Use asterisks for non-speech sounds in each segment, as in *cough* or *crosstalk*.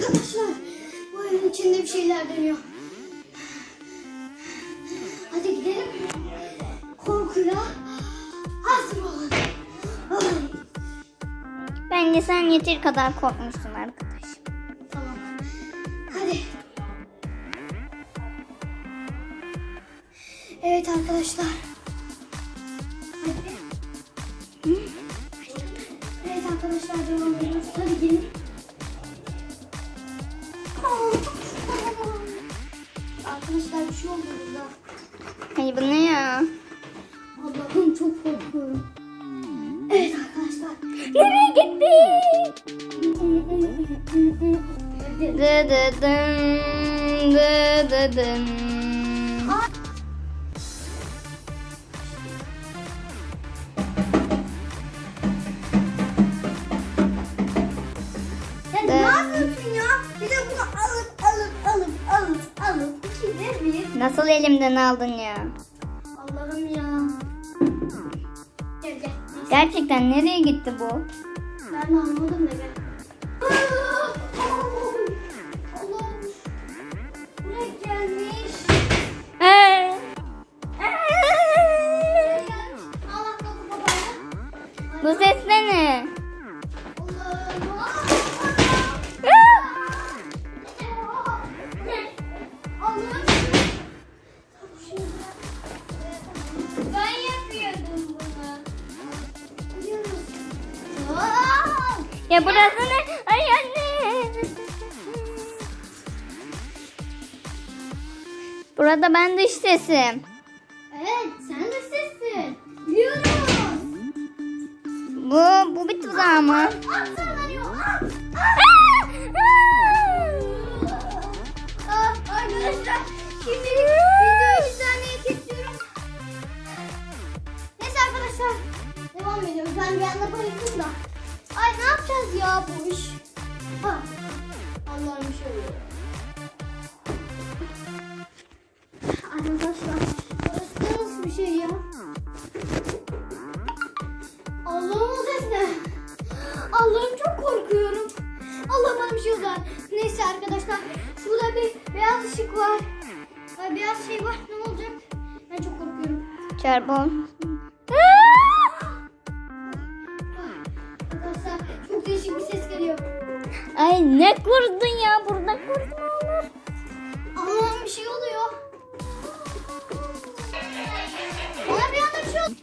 Arkadaşlar bu evin içinde bir şeyler dönüyor. Hadi gidelim. Korkuya hazır olun. Bence sen yeteri kadar korkmuşsun arkadaş. tamam. Hadi. Evet arkadaşlar. Hadi. Evet arkadaşlar devam Arkadaşlar bir şey oldu burada. Ay bu ne ya? Allah'ım çok korkuyorum. Evet arkadaşlar. Nereye gitti? *laughs* Dı dı dın, dı dı dın. Nasıl elimden aldın ya? Allah'ım ya. Gel gel. Gerçekten nereye gitti bu? Ben de anlamadım da gel. Allah'ım. Buraya gelmiş. Ee? Buraya gelmiş. Allah kapı kapalı. Bu ses de ne? Allah'ım. Ya burası ne? Ay anne. Burada ben dış sesim. Evet, sen de sessin. Biliyoruz. Bu, bu bir tuzak mı? At sallanıyor, at. Aa, *laughs* arkadaşlar, şimdilik videoyu bir saniye kesiyorum. Neyse arkadaşlar, devam ediyoruz. Ben bir anda bayıldım da. Ay ne yapacağız ya bu iş? Ha. Allah'ım şey oluyor. Arkadaşlar, burası nasıl bir şey ya? Allah'ım ne? Allah'ım çok korkuyorum. Allah bana bir şey oldu. Neyse arkadaşlar. Şurada bir beyaz ışık var. Ay, beyaz şey var. Ne olacak? Ben çok korkuyorum. Çarbon. Arkadaşlar çok değişik bir ses geliyor. Ay ne kurdun ya burada kurdun olur. Allah'ım bir şey oluyor. Bana bir anda bir şey oldu.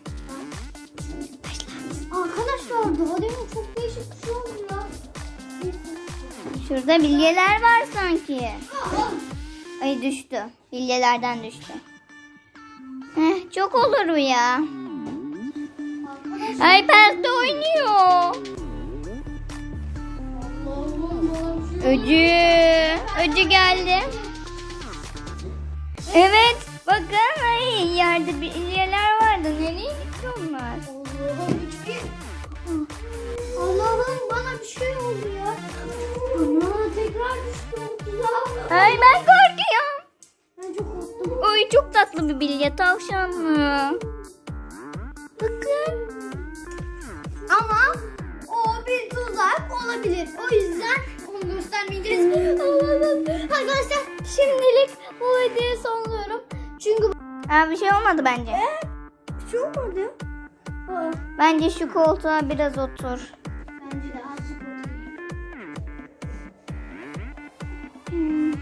Arkadaşlar daha demin çok değişik bir şey oldu ya. Şurada bilyeler var sanki. Ay düştü. Bilyelerden düştü. Heh, çok olur bu ya. Perde oynuyor. Bir. Öcü. Öcü geldi. Evet. Bakın ay yerde bilyeler vardı. Nereye gitti onlar? Allah'ım bana bir şey oldu ya. Ana tekrar düştü o tuzağa. Ay ben korkuyorum. Ben çok korktum. Oy çok tatlı bir bilye tavşanlı. Bakın. Ama o bir tuzak olabilir. O yüzden onu göstermeyeceğiz. Arkadaşlar şimdilik bu videoyu sonluyorum. Çünkü Aa, bir şey olmadı bence. bir şey olmadı. Aa, Bence şu koltuğa biraz otur. Bence de azıcık oturayım. Hmm.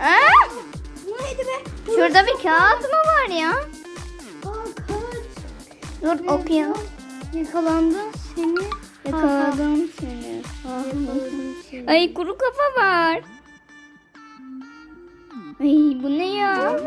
Aa, Aa, Bu neydi be? şurada bir kağıt mı var ya? Dur okuyalım. Yakalandın seni. Yakaladım seni. Yakaladım seni. Ay kuru kafa var. Ay bu ne ya?